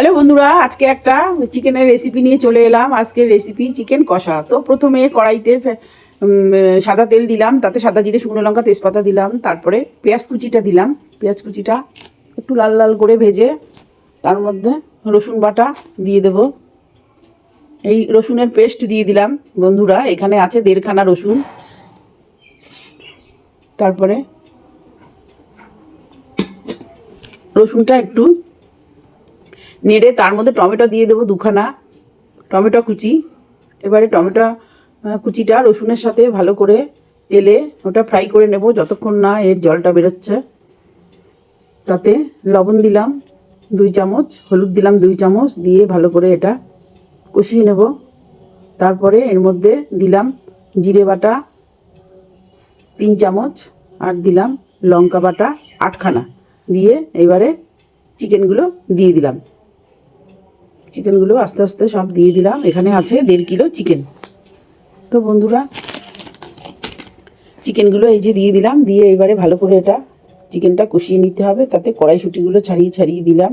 Hello বন্ধুরা, আজকে একটা চিকেনের রেসিপি নিয়ে চলে এলাম। আজকের রেসিপি চিকেন কষা। তো প্রথমে কড়াইতে সাদা তেল দিলাম, তাতে সাদা জিরে, শুকনো লঙ্কা, তেজপাতা দিলাম, তারপরে পেঁয়াজ কুচিটা দিলাম। পেঁয়াজ কুচিটা একটু লাল লাল করে ভেজে তার মধ্যে রসুন বাটা দিয়ে দেব। এই রসুনের পেস্ট দিয়ে দিলাম। বন্ধুরা, এখানে আছে দেড়খানা রসুন। তারপরে রসুনটা একটু নেড়ে তার মধ্যে টমেটো দিয়ে দেবো দুখানা। টমেটো কুচি। এবারে টমেটো কুচিটা রসুনের সাথে ভালো করে তেলে ওটা ফ্রাই করে নেব যতক্ষণ না এর জলটা বেরোচ্ছে। তাতে লবণ দিলাম দুই চামচ, হলুদ দিলাম দুই চামচ, দিয়ে ভালো করে এটা কষিয়ে নেব। তারপরে এর মধ্যে দিলাম জিরে বাটা তিন চামচ আর দিলাম লঙ্কা বাটা আটখানা। দিয়ে এবারে চিকেনগুলো দিয়ে দিলাম। চিকেনগুলো আস্তে আস্তে সব দিয়ে দিলাম। এখানে আছে দেড় কিলো চিকেন। তো বন্ধুরা, চিকেনগুলো এই যে দিয়ে দিলাম, দিয়ে এবারে ভালো করে এটা চিকেনটা কষিয়ে নিতে হবে, তাতে কড়াইশুটিগুলো ছাড়িয়ে ছাড়িয়ে দিলাম।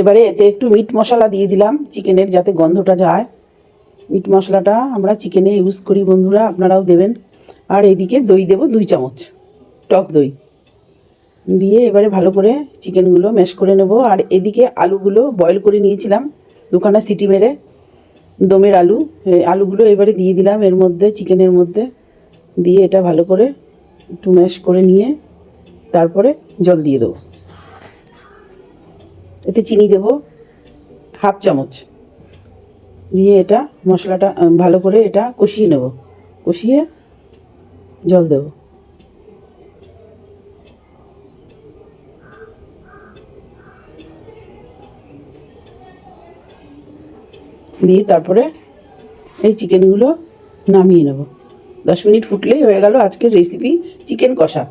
এবারে এতে একটু মিট মশলা দিয়ে দিলাম চিকেনের যাতে গন্ধটা যায়। মিট মশলাটা আমরা চিকেনে ইউজ করি বন্ধুরা, আপনারাও দেবেন। আর এদিকে দই দেব দুই চামচ, টক দই। দিয়ে এবারে ভালো করে চিকেনগুলো ম্যাশ করে নেব। আর এদিকে আলুগুলো বয়েল করে নিয়েছিলাম দুখানা সিটি মেরে, দমের আলু। আলুগুলো এবারে দিয়ে দিলাম এর মধ্যে, চিকেনের মধ্যে। দিয়ে এটা ভালো করে একটু ম্যাশ করে নিয়ে তারপরে জল দিয়ে দেবো। এতে চিনি দেব হাফ চামচ। দিয়ে এটা মশলাটা, ভালো করে এটা কষিয়ে নেব। কষিয়ে জল দেব। দিয়ে তারপরে এই চিকেনগুলো নামিয়ে নেব। দশ মিনিট ফুটলেই হয়ে গেল আজকের রেসিপি চিকেন কষা।